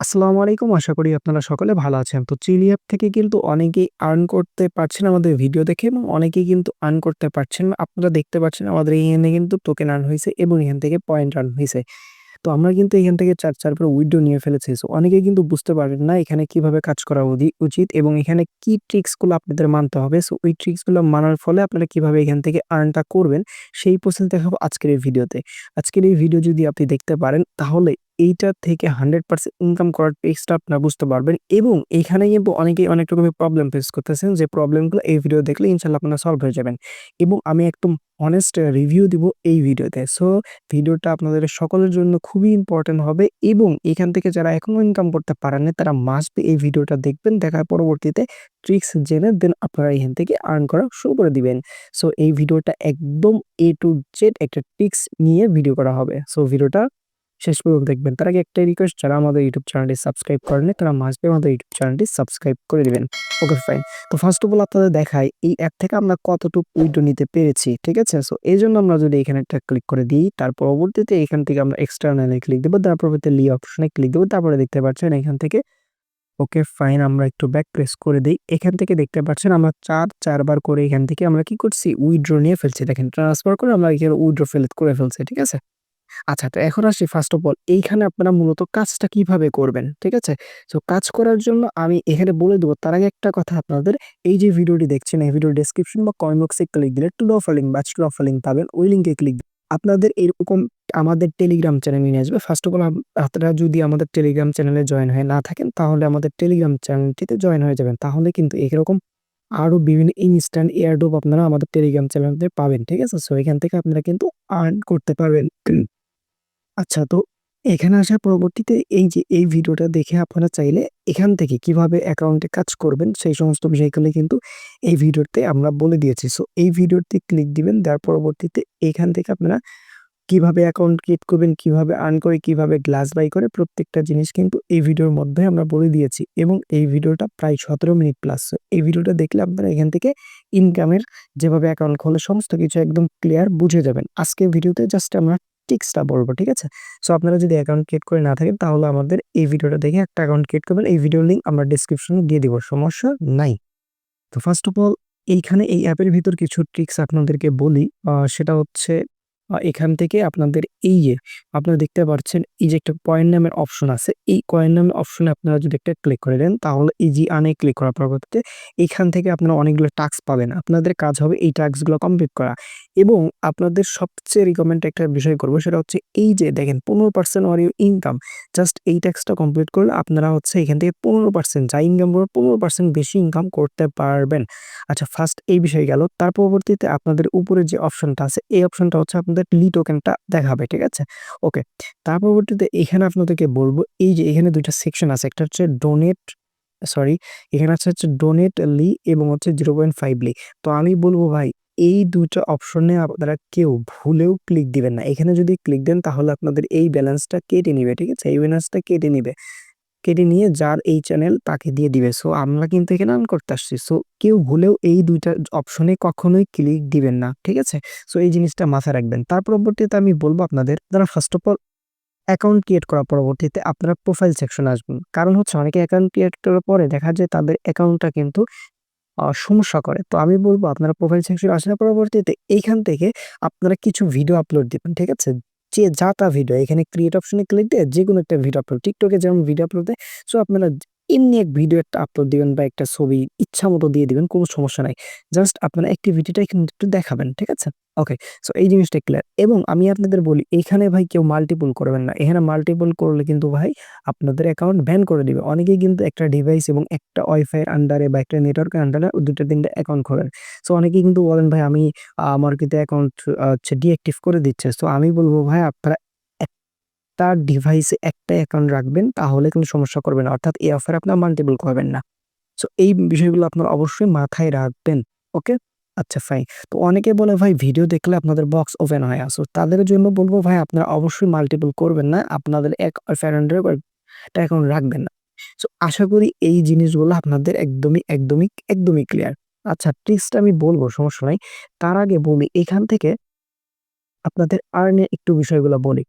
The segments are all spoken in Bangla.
আসসালামু আলাইকুম। আশা করি আপনারা সকলে ভালো আছেন। তো চিলি অ্যাপ থেকে কিন্তু অনেকেই আর্ন করতে পারছেন আমাদের ভিডিও দেখে এবং অনেকেই কিন্তু আর্ন করতে পারছেন। আপনারা দেখতে পাচ্ছেন আমাদের এখানে কিন্তু টোকেন আর্ন হয়েছে এবং এখান থেকে পয়েন্ট আর্ন হয়েছে তো আমরা কিন্তু এখান থেকে ৪, ৪ করে উইথড্র নিয়ে ফেলেছি। সো অনেকেই কিন্তু বুঝতে পারবেন না এখানে কীভাবে কাজ করা উচিত এবং এখানে কি ট্রিক্সগুলো আপনাদের মানতে হবে। সো ওই ট্রিক্সগুলো মানার ফলে আপনারা কীভাবে এখান থেকে আর্নটা করবেন সেই প্রসেস দেখাবো আজকের এই ভিডিওতে। আজকের এই ভিডিও যদি আপনি দেখতে পারেন তাহলে এইটা থেকে 100% ইনকাম করার ট্রিক্সটা আপনারা বুঝতে পারবেন এবং এখানে কিন্তু অনেকেই অনেক রকমের প্রবলেম ফেস করতেছেন যে প্রবলেমগুলো এই ভিডিও দেখলে ইনশাল্লাহ আপনারা সলভ হয়ে যাবেন এবং আমি একদম হনেস্ট রিভিউ দিব এই ভিডিওতে। সো ভিডিওটা আপনাদের সকলের জন্য খুবই ইম্পোর্টেন্ট হবে এবং এখান থেকে যারা এখনও ইনকাম করতে পারেন না তারা মাস্ট এই ভিডিওটা দেখবেন। দেখার পরবর্তীতে ট্রিক্স জেনে দেন আপনারা এখান থেকে আর্ন করা শুরু করে দিবেন। সো এই ভিডিওটা একদম এ টু জেড একটা ট্রিক্স নিয়ে ভিডিও করা হবে। সো ভিডিওটা শেষ পর্যন্ত দেখবেন। তার আগে একটাই রিকোয়েস্ট যারা আমাদের ইউটিউব চ্যানেলটি সাবস্ক্রাইব করেননি তারা মাস্ট বি আমাদের ইউটিউব চ্যানেলটি সাবস্ক্রাইব করে দিবেন। Okay fine. তো ফার্স্ট অফ অল আপনাদের দেখাই, এই অ্যাপ থেকে আমরা কতটুক উইথড্র নিতে পেরেছি। ঠিক আছে? সো এই জন্য আমরা যদি এখানে একটা ক্লিক করে দিই, তার পরবর্তীতে এখান থেকে আমরা এক্সটার্নাল ক্লিক দিব। তার পরবর্তীতে লি অপশনে ক্লিক দেবো, তারপরে দেখতে পাচ্ছেন এখান থেকে ওকে ফাইন আমরা একটু ব্যাক প্রেস করে দিই এখান থেকে দেখতে পাচ্ছেন আমরা চার, চারবার করে এখান থেকে আমরা কি করছি উইড্রো নিয়ে ফেলছি। দেখেন ট্রান্সফার করে আমরা এখানে উইড্রো ফেল করে ফেলছি। ঠিক আছে? আচ্ছা তো এখন আসি ফার্স্ট অফ অল এইখানে আপনারা মূলত কাজটা কীভাবে করবেন। ঠিক আছে? সো কাজ করার জন্য আমি এখানে বলে দেবো, তার আগে একটা কথা আপনাদের, এই যে ভিডিওটি দেখছেন, এই ভিডিওর ডেসক্রিপশন বা কমেন্ট বক্সে ক্লিক দিলে টুডে অফার লিঙ্ক বা আজকের অফার লিঙ্ক পাবেন। ওই লিঙ্কে ক্লিক আপনাদের এরকম আমাদের টেলিগ্রাম চ্যানেলে নিয়ে আসবে। ফার্স্ট অফ অল আপনারা যদি আমাদের টেলিগ্রাম চ্যানেলে জয়েন হয়ে না থাকেন, তাহলে আমাদের টেলিগ্রাম চ্যানেলটিতে জয়েন হয়ে যাবেন। তাহলে কিন্তু এরকম আরও বিভিন্ন ইনস্ট্যান্ট এয়ারডোপ আপনারা আমাদের টেলিগ্রাম চ্যানেলে পাবেন। ঠিক আছে? সো এখান থেকে আপনারা কিন্তু আর্ন করতে পারবেন। আচ্ছা তো এখানে আসার পরবর্তীতে এই যে এই ভিডিওটা দেখে আপনারা চাইলে এখান থেকে কীভাবে অ্যাকাউন্টে কাজ করবেন সেই সমস্ত বিষয়গুলো কিন্তু এই ভিডিওতে আমরা বলে দিয়েছি। সো এই ভিডিওতে ক্লিক দিবেন দেওয়ার পরবর্তীতে এখান থেকে আপনারা কীভাবে অ্যাকাউন্ট ক্রিয়েট করবেন, কীভাবে আর্ন করে, কীভাবে গ্লাস বাই করে প্রত্যেকটা জিনিস কিন্তু এই ভিডিওর মধ্যে আমরা বলে দিয়েছি এবং এই ভিডিওটা প্রায় ১৭ মিনিট প্লাস। এই ভিডিওটা দেখলে আপনারা এখান থেকে ইনকামের যেভাবে অ্যাকাউন্ট খোলে সমস্ত কিছু একদম ক্লিয়ার বুঝে যাবেন। আজকের ভিডিওতে জাস্ট আমরা ট্রিক্সটা বলব। ঠিক আছে? সো আপনারা যদি অ্যাকাউন্ট ক্রিয়েট করে না থাকেন, তাহলে আমাদের এই ভিডিওটা দেখে একটা অ্যাকাউন্ট ক্রিয়েট করবেন। এই ভিডিও লিঙ্ক আমরা ডিসক্রিপশনে দিয়ে দিব। সমস্যা নাই। তো ফার্স্ট অফ অল এইখানে এই অ্যাপের ভিতর কিছু ট্রিক্স আপনাদেরকে বলি। সেটা হচ্ছে এখান থেকে আপনাদের এই যে, আপনারা দেখতে পাচ্ছেন এই যে একটা কয়েন নামের অপশন আছে। এই কয়েন নামের অপশনে আপনারা যদি একটা ক্লিক করে দেন, তাহলে ইজি আনে ক্লিক করার পরবর্তীতে এখান থেকে আপনারা অনেকগুলো টাস্ক পাবেন। আপনাদের কাজ হবে এই টাস্কগুলো কমপ্লিট করা এবং আপনাদের সবচেয়ে রিকমেন্ড একটা বিষয় করব, সেটা হচ্ছে এই যে দেখেন 15% অর ইউর ইনকাম জাস্ট এই টাস্কটা কমপ্লিট করলে আপনারা হচ্ছে এখান থেকে 15% যা ইনকাম করবেন 15% বেশি ইনকাম করতে পারবেন। আচ্ছা ফার্স্ট এই বিষয় গেল। তার পরবর্তীতে আপনাদের উপরে যে অপশনটা আছে, এই অপশনটা হচ্ছে লি টোকেনটা দেখাবে। ঠিক আছে? ওকে। তার পরবর্তীতে এখানে আপনাদেরকে বলব, এই যে এখানে দুইটা সেকশন আছে। একটা হচ্ছে ডোনেট সরি এখানে আছে হচ্ছে ডোনেট লি এবং হচ্ছে 0.5 লি। তো আমি বলব ভাই, এই ২ টা অপশনে আপনারা কেউ ভুলেও ক্লিক দিবেন না। এখানে যদি ক্লিক দেন তাহলে আপনাদের এই ব্যালেন্সটা কেটে নিবে। ঠিক আছে? এই ব্যালেন্সটা কেটে নিবে। কেটে নিয়ে যার এই চ্যানেল তাকে দিয়ে দিবে। সো আমরা কিন্তু এখানে আর্ন করতে আসছি। সো কেউ ভুলেও এই ২ টা অপশনে কখনোই ক্লিক দিবেন না। ঠিক আছে? সো এই জিনিসটা মাথায় রাখবেন। তার পরবর্তীতে আমি বলব আপনাদের যারা first of all account create করার পরবর্তীতে আপনারা প্রোফাইল সেকশনে আসবেন। কারণ হচ্ছে অনেকে অ্যাকাউন্ট ক্রিয়েট করার পরে দেখা যায় তাদের অ্যাকাউন্টটা কিন্তু সমস্যা করে। তো আমি বলব আপনারা প্রোফাইল সেকশন আসার পরবর্তীতে এইখান থেকে আপনারা কিছু ভিডিও আপলোড দিবেন। ঠিক আছে? যে যা তা ভিডিও এখানে ক্রিয়েট অপশনে ক্লিক দিয়ে যেকোনো একটা ভিডিও আপলোড টিকটকে যেমন ভিডিও আপলোড দেয় সো আপনারা এমনি এক ভিডিও একটা আপলোড দিবেন বা একটা ছবি ইচ্ছা মতো দিয়ে দিবেন। কোনো সমস্যা নাই। জাস্ট আপনারা অ্যাক্টিভিটিটা এখানে একটু দেখাবেন। ঠিক আছে? ওকে। সো এই জিনিসটা ক্লিয়ার এবং আমি আপনাদের বলি, এখানে ভাই কেউ মাল্টিপল করবেন না। এখানে মাল্টিপল করলে কিন্তু ভাই আপনাদের অ্যাকাউন্ট ব্যান করে দিবে। অনেকেই কিন্তু একটা ডিভাইস এবং একটা ওয়াইফাই আন্ডারে বা একটা নেটওয়ার্কের আন্ডারে ২ টা ৩ অ্যাকাউন্ট খোলেন। সো অনেকেই কিন্তু বলেন, ভাই, আমি আমার কিন্তু অ্যাকাউন্ট হচ্ছে ডিঅ্যাক্টিভ করে দিচ্ছে। সো আমি বলব, ভাই, আপনারা একটা ডিভাইসে একটা অ্যাকাউন্ট রাখবেন তাহলে কিন্তু সমস্যা করবে না। অর্থাৎ এই অফারে আপনার মাল্টিপল করবেন না। সো এই বিষয়গুলো আপনার অবশ্যই মাথায় রাখবেন। ওকে? আচ্ছা ফাইন। তো অনেকে বলে ভাই ভিডিও দেখলে আপনাদের বক্স ওপেন হয়। সো তাদের জন্য বলব ভাই আপনারা অবশ্যই মাল্টিপল করবেন না। আপনাদের এক ফ্রেন্ডের একটা অ্যাকাউন্ট রাখবেন না। সো আশা করি এই জিনিসগুলো আপনাদের একদমই, একদমই, একদমই ক্লিয়ার। আচ্ছা ট্রিক্সটা আমি বলব সমস্যা নাই। তার আগে বলি এখান থেকে আপনাদের আর্ন এর একটু বিষয়গুলো বলি।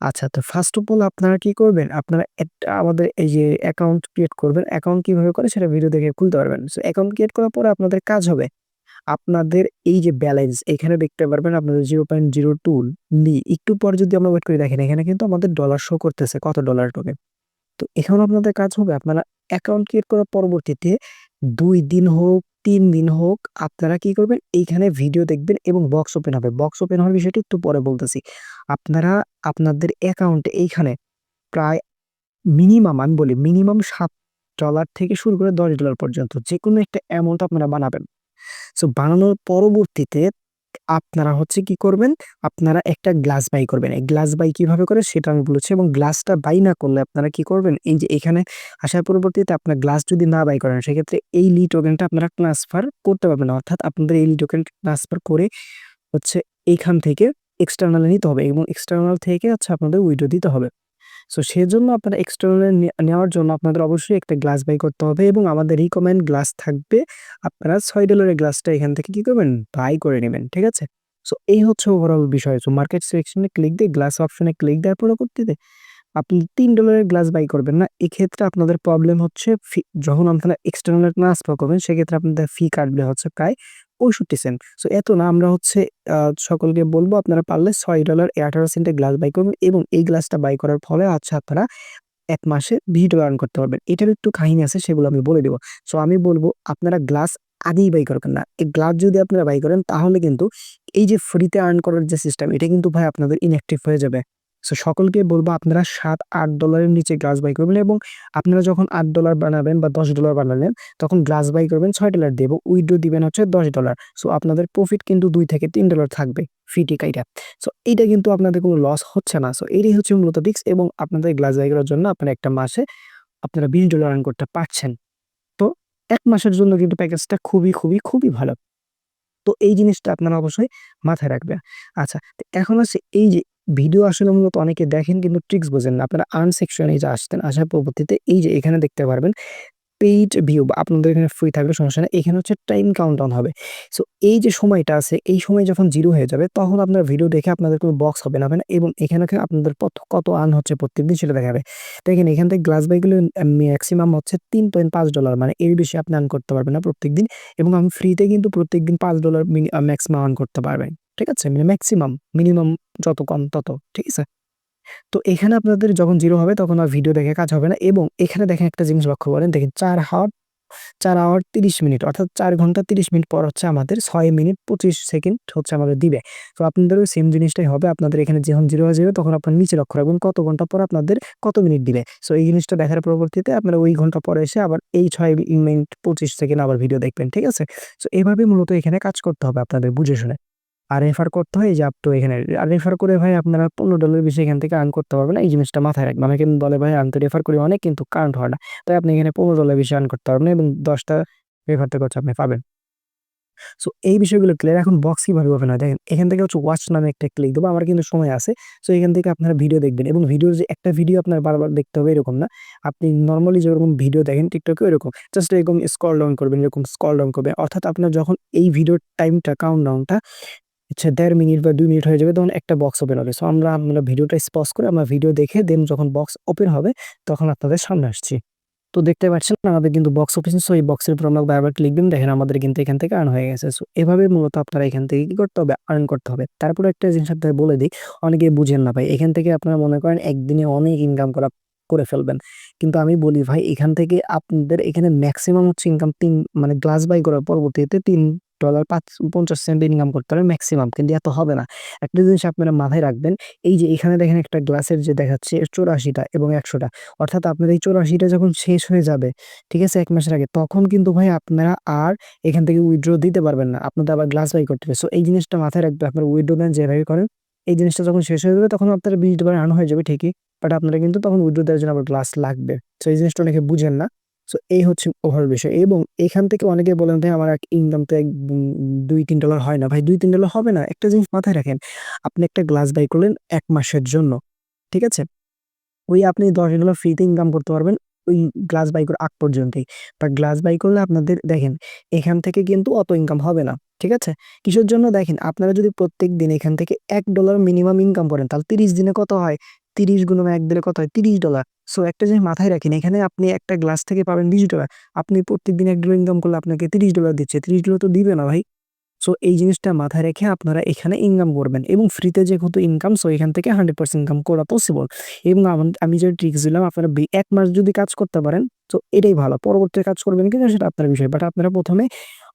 আচ্ছা তো ফার্স্ট অফ অল আপনারা কি করবেন? আপনারা আমাদের এই যে অ্যাকাউন্ট ক্রিয়েট করবেন। অ্যাকাউন্ট কীভাবে করে সেটা ভিডিও দেখে খুলতে পারবেন। সো অ্যাকাউন্ট ক্রিয়েট করার পরে আপনাদের কাজ হবে। আপনাদের এই যে ব্যালেন্স এখানে দেখতে পারবেন আপনাদের 0.02 লি একটু পরে যদি আমরা ওয়েট করে দেখেন এখানে কিন্তু আমাদের ডলার শো করতেছে কত ডলার টোকেন। তো এখানেও আপনাদের কাজ হবে আপনারা অ্যাকাউন্ট ক্রিয়েট করার পরবর্তীতে দুই দিন হোক, ৩ দিন হোক, আপনারা কি করবেন এইখানে ভিডিও দেখবেন এবং বক্স ওপেন হবে। বক্স ওপেন হওয়ার বিষয়টি একটু পরে বলতেছি। আপনারা আপনাদের অ্যাকাউন্টে এইখানে প্রায় মিনিমাম আমি বলি মিনিমাম সাত ডলার থেকে শুরু করে $10 পর্যন্ত যে কোনো একটা অ্যামাউন্ট আপনারা বানাবেন। সো বানানোর পরবর্তীতে আপনারা হচ্ছে কি করবেন? আপনারা একটা গ্লাস বাই করবেন। এই গ্লাস বাই কীভাবে করে সেটা আমি বলেছি এবং গ্লাসটা বাই না করলে আপনারা কি করবেন? এই যে এখানে আসার পরবর্তীতে আপনার গ্লাস যদি না বাই করেন, সেক্ষেত্রে এই লি টোকেনটা আপনারা ট্রান্সফার করতে পারবেন না। অর্থাৎ আপনাদের এই লি টোকেন ট্রান্সফার করে হচ্ছে এইখান থেকে এক্সটার্নাল নিতে হবে এবং এক্সটার্নাল থেকে হচ্ছে আপনাদের উইডো দিতে হবে। সো সেজন্য আপনারা এক্সটার্নাল নেওয়ার জন্য আপনাদের অবশ্যই একটা গ্লাস বাই করতে হবে এবং আমাদের রিকমেন্ড গ্লাস থাকবে। আপনারা $৬ এর গ্লাসটা এখান থেকে কি করবেন? বাই করে নেবেন, ঠিক আছে? সো এই হচ্ছে ওভারঅল বিষয়। সো মার্কেট সিলেকশন ক্লিক দিয়ে গ্লাস অপশনে ক্লিক দেওয়ার পরে পরবর্তীতে আপনি $৩ এর গ্লাস বাই করবেন না। এক্ষেত্রে আপনাদের প্রবলেম হচ্ছে যখন আপনারা এক্সটার্নাল ট্রান্সফার করবেন, সেক্ষেত্রে আপনাদের ফি কাটবে হচ্ছে প্রায় ৬৫ সেন্ট। সো এত না, আমরা হচ্ছে সকলকে বলব, আপনারা পারলে $৬ 18 সেন্টে গ্লাস বাই করবেন এবং এই গ্লাসটা বাই করার ফলে আচ্ছা আপনারা এক মাসে $২০ আর্ন করতে পারবেন। এটার একটু কাহিনী আছে, সেগুলো আমি বলে দিব। সো আমি বলব, আপনারা গ্লাস আগেই বাই করবেন না। এই গ্লাস যদি আপনারা বাই করেন, তাহলে কিন্তু এই যে ফ্রিতে আর্ন করার যে সিস্টেম এটা কিন্তু ভাই আপনাদের ইনঅ্যাক্টিভ হয়ে যাবে। সো সকলকে বলব আপনারা সাত আট ডলারের নিচে গ্লাস বাই করবেন এবং আপনারা যখন আট ডলার বানাবেন বা $১০ বানালেন তখন গ্লাস বাই করবেন ছয় ডলার দিয়ে এবং উইথড্র দিবেন হচ্ছে $১০ সো আপনাদের প্রফিট কিন্তু $২ থেকে তিন ডলার থাকবে ফিটি কাইটা। সো এইটা কিন্তু আপনাদের কোনো লস হচ্ছে না। সো এটাই হচ্ছে মূলত ট্রিক্স এবং আপনাদের গ্লাস বাই করার জন্য আপনারা একটা মাসে আপনারা $২০ আর্ন করতে পারছেন। তো এক মাসের জন্য কিন্তু প্যাকেজটা খুবই, খুবই, খুবই ভালো। তো এই জিনিসটা আপনারা অবশ্যই মাথায় রাখবেন। আচ্ছা এখন হচ্ছে এই যে ভিডিও আসলে মূলত অনেকে দেখেন কিন্তু ট্রিক্স বোঝেন না। আপনারা আর্ন সেকশনে যে আসতেন, আসার পরবর্তীতে এই যে এখানে দেখতে পারবেন পেইড ভিউ বা আপনাদের এখানে ফ্রি থাকলে সমস্যা নাই। এখানে হচ্ছে টাইম কাউন্টডাউন হবে। সো এই যে সময়টা আছে, এই সময় যখন জিরো হয়ে যাবে, তখন আপনার ভিডিও দেখে আপনাদের কোনো বক্স ওপেন হবে না এবং এখানে আপনাদের কত আর্ন হচ্ছে প্রত্যেকদিন সেটা দেখাবে। দেখেন, এখান থেকে গ্লাস বাই গুলো আ ম্যাক্সিমাম হচ্ছে $৩.৫ মানে এর বেশি আপনি আর্ন করতে পারবেন না প্রত্যেকদিন এবং আমি ফ্রিতে কিন্তু প্রত্যেকদিন $৫ মিনি আ ম্যাক্সিমাম আর্ন করতে পারবেন। ঠিক আছে? মানে ম্যাক্সিমাম, মিনিমাম যত কম তত। ঠিক আছে? তো এখানে আপনাদের যখন জিরো হবে তখন আর ভিডিও দেখে কাজ হবে না এবং এখানে দেখেন একটা জিনিস লক্ষ্য করেন দেখেন চার হাওয়ার চার আওয়ার ৩০ মিনিট অর্থাৎ চার ঘণ্টা ৩০ মিনিট পর হচ্ছে আমাদের ছয় মিনিট ২৫ সেকেন্ড হচ্ছে আমাদের দিবে। তো আপনাদেরও সেম জিনিসটাই হবে। আপনাদের এখানে যখন জিরো হয়ে যাবে তখন আপনার নিচে লক্ষ্য রাখবেন কত ঘণ্টা পর আপনাদের কত মিনিট দিবে। সো এই জিনিসটা দেখার পরবর্তীতে আপনারা ওই ঘণ্টা পরে এসে আবার এই ছয় মিনিট ২৫ সেকেন্ড আবার ভিডিও দেখবেন। ঠিক আছে? সো এভাবে মূলত এখানে কাজ করতে হবে আপনাদের বুঝে শুনে। আর রেফার করতে হয় যে আপ এখানে আর রেফার করে ভাই আপনারা $১৫ এর বেশি এখান থেকে আর্ন করতে পারবেন। এই জিনিসটা মাথায় রাখবেন। কিন্তু বলে ভাই আমি তো রেফার করি অনেক কিন্তু কাউন্ট হয় না। তাই আপনি এখানে $১৫ এর বেশি আর্ন করতে পারবেন এবং ১০ টা রেফার থেকে হচ্ছে আপনি পাবেন। সো এই বিষয়গুলো ক্লিয়ার। এখন বক্স কীভাবে ওপেন হয় দেখেন এখান থেকে হচ্ছে ওয়াচ নামে একটা ক্লিক দেবো আমার কিন্তু সময় আছে। সো এখান থেকে আপনারা ভিডিও দেখবেন এবং ভিডিওর যে একটা ভিডিও আপনার বারবার দেখতে হবে এরকম না। আপনি নরমালি যেরকম ভিডিও দেখেন টিকটকে ওইরকম। জাস্ট এরকম স্ক্রল ডাউন করবেন, এরকম স্কল ডাউন করবেন। অর্থাৎ আপনার যখন এই ভিডিওর টাইমটা কাউন্টডাউনটা হচ্ছে ১.৫ মিনিট বা ২ মিনিট হয়ে যাবে তখন একটা বক্স ওপেন হবে। সো আমরা আমরা ভিডিওটা পজ করে আমরা ভিডিও দেখে দেন যখন বক্স ওপেন হবে তখন আপনাদের সামনে আসছি। তো দেখতে পাচ্ছেন আমাদের কিন্তু বক্স অফিস সো এই বক্সের উপর আমরা বারবার ক্লিক দিন দেখেন আমাদের কিন্তু এখান থেকে আর্ন হয়ে গেছে। সো এভাবে মূলত আপনারা এখান থেকে কি করতে হবে? আর্ন করতে হবে। তারপরে একটা জিনিস আপনাদের বলে দিই, অনেকেই বুঝেন না ভাই। এখান থেকে আপনারা মনে করেন একদিনে অনেক ইনকাম করা করে ফেলবেন। কিন্তু আমি বলি ভাই এখান থেকে আপনাদের এখানে ম্যাক্সিমাম হচ্ছে ইনকাম তিন মানে গ্লাস বাই করার পরবর্তীতে $৩ ৫ ৫০ সেন্ট ইনকাম করতে পারবেন ম্যাক্সিমাম কিন্তু এত হবে না। একটা জিনিস আপনারা মাথায় রাখবেন এই যে এখানে দেখেন একটা গ্লাসের যে দেখাচ্ছে ৮৪ টা এবং একশোটা অর্থাৎ আপনার এই ৮৪ টা যখন শেষ হয়ে যাবে, ঠিক আছে? এক মাসের আগে তখন কিন্তু ভাই আপনারা আর এখান থেকে উইথড্র দিতে পারবেন না। আপনাদের আবার গ্লাস বাই করতে হবে। সো এই জিনিসটা মাথায় রাখবেন। আপনারা উইথড্র দেন যেভাবে করেন এই জিনিসটা যখন শেষ হয়ে যাবে তখন আপনারা $২০ আর্ন হয়ে যাবে ঠিকই। বাট আপনারা কিন্তু তখন উইথড্র দেওয়ার জন্য আবার গ্লাস লাগবে। সো এই জিনিসটা অনেকে বুঝেন না। সো এই হচ্ছে ওভারঅল বিষয় এবং এখান থেকে অনেকে বলেন, ভাই, আমার এক ইনকাম তো এক, উম $২-৩ হয় না। ভাই $২-৩ হবে না। একটা জিনিস মাথায় রাখেন। আপনি একটা গ্লাস বাই করলেন ১ মাসের জন্য। ঠিক আছে? ওই আপনি $১০ ফ্রিতে ইনকাম করতে পারবেন ওই গ্লাস বাই করে আগ পর্যন্তই। বাট গ্লাস বাই করলে আপনাদের, দেখেন, এখান থেকে কিন্তু অত ইনকাম হবে না। ঠিক আছে? কিসের জন্য দেখেন, আপনারা যদি প্রত্যেক দিন এখান থেকে এক ডলার মিনিমাম ইনকাম করেন, তাহলে ৩০ দিনে কত হয়? তিরিশ গুণ এক দিলে কত হয়? তিরিশ ডলার সো একটা জিনিস মাথায় রাখেন, এখানে আপনি একটা গ্লাস থেকে পাবেন বিশ ডলার আপনি প্রত্যেকদিন এক ডলার ইনকাম করলে আপনাকে তিরিশ ডলার দিচ্ছে। তিরিশ ডলার তো দিবে না ভাই। সো এই জিনিসটা মাথায় রেখে আপনারা এখানে ইনকাম করবেন এবং ফ্রিতে যেহেতু ইনকাম সো এখান থেকে হান্ড্রেড পার্সেন্ট ইনকাম করা পসিবল এবং আমি যে ট্রিক্স দিলাম, আপনারা এক মাস যদি কাজ করতে পারেন, তো এটাই ভালো। পরবর্তীতে কাজ করবেন কিনা সেটা আপনার বিষয় বাট আপনারা প্রথমে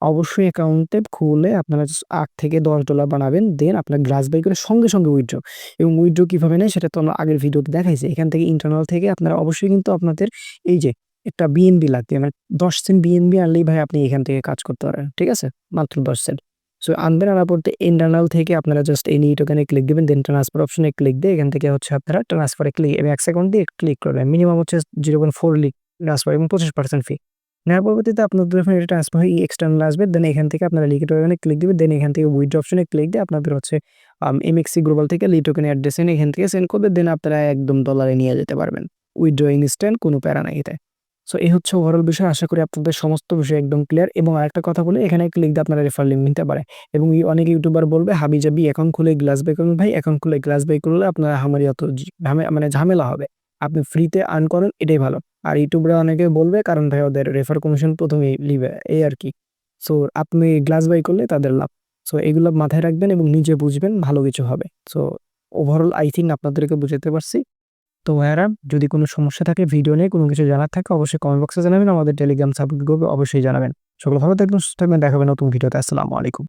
অবশ্যই অ্যাকাউন্টে খুলে আপনারা আট থেকে দশ ডলার বানাবেন দেন আপনার গ্লাস বাই করে সঙ্গে সঙ্গে উইথড্র এবং উইথড্র কীভাবে নেয় সেটা তো আমরা আগের ভিডিওতে দেখাইছি। এখান থেকে ইন্টারনাল থেকে আপনারা অবশ্যই কিন্তু আপনাদের এই যে একটা বিএনবি লাগবে মানে দশ সেন্ট বিএনবি আনলেই ভাই আপনি এখান থেকে কাজ করতে পারেন, ঠিক আছে? মাত্র দশ সেন্ট সো আনবেন আনার পর ইন্টারনাল থেকে আপনারা জাস্ট এই নিট ওখানে ক্লিক দিবেন দেন ট্রান্সফার অপশনে ক্লিক দিয়ে এখান থেকে হচ্ছে আপনারা ট্রান্সফারে ক্লিক এক সেকেন্ড দিয়ে ক্লিক করবেন। মিনিমাম হচ্ছে জিরো পয়েন্ট ফোর লিক ট্রান্সফার এবং পঁচিশ পার্সেন্ট ফি নেওয়ার পরবর্তীতে আপনাদের যখন এটা ট্রান্সফার হয়ে এক্সটার্নাল আসবে দেন এখান থেকে আপনারা লিকেট ওখানে ক্লিক দিবেন দেন এখান থেকে উইথ অপশনে ক্লিক দিয়ে আপনাদের হচ্ছে এমএক্সি গ্লোবাল থেকে লিট ওখানে অ্যাড্রেস এনে এখান থেকে সেন্ড করবে দেন আপনারা একদম ডলারে নিয়ে যেতে পারবেন। উইথড্র ইনস্ট্যান্ট কোনো প্যারা নাই এতে। সো এই হচ্ছে ওভারঅল বিষয়। আশা করি আপনাদের সমস্ত বিষয় একদম ক্লিয়ার এবং আরেকটা কথা বলে, এখানে ক্লিক দিয়ে আপনারা রেফার লিঙ্ক নিতে পারে এবং অনেক ইউটিউবার বলবে, হাবি যাবি অ্যাকাউন্ট খুলে গ্লাস বাই করুন ভাই অ্যাকাউন্ট খুলে গ্লাস বাই করলে আপনার হামারি অত মানে ঝামেলা হবে। আপনি ফ্রিতে আর্ন করেন, এটাই ভালো। আর ইউটিউবরা অনেকে বলবে, কারণ ভাই, ওদের রেফার কমিশন প্রথমেই লিবে, এই আর কি। সো আপনি গ্লাস বাই করলে তাদের লাভ। সো এগুলো মাথায় রাখবেন এবং নিজে বুঝবেন, ভালো কিছু হবে। সো ওভারঅল আই থিঙ্ক আপনাদেরকে বুঝাতে পারছি। তো ভাইয়ারা, যদি কোনো সমস্যা থাকে ভিডিও নিয়ে কোনো কিছু জানার থাকে, অবশ্যই কমেন্ট বক্সে জানাবেন। আমাদের টেলিগ্রাম সাপোর্ট গ্রুপে অবশ্যই জানাবেন। সকল ভালো থাকবেন, সুস্থ থাকবেন। দেখাবেন নতুন ভিডিওতে আসসালামু আলাইকুম।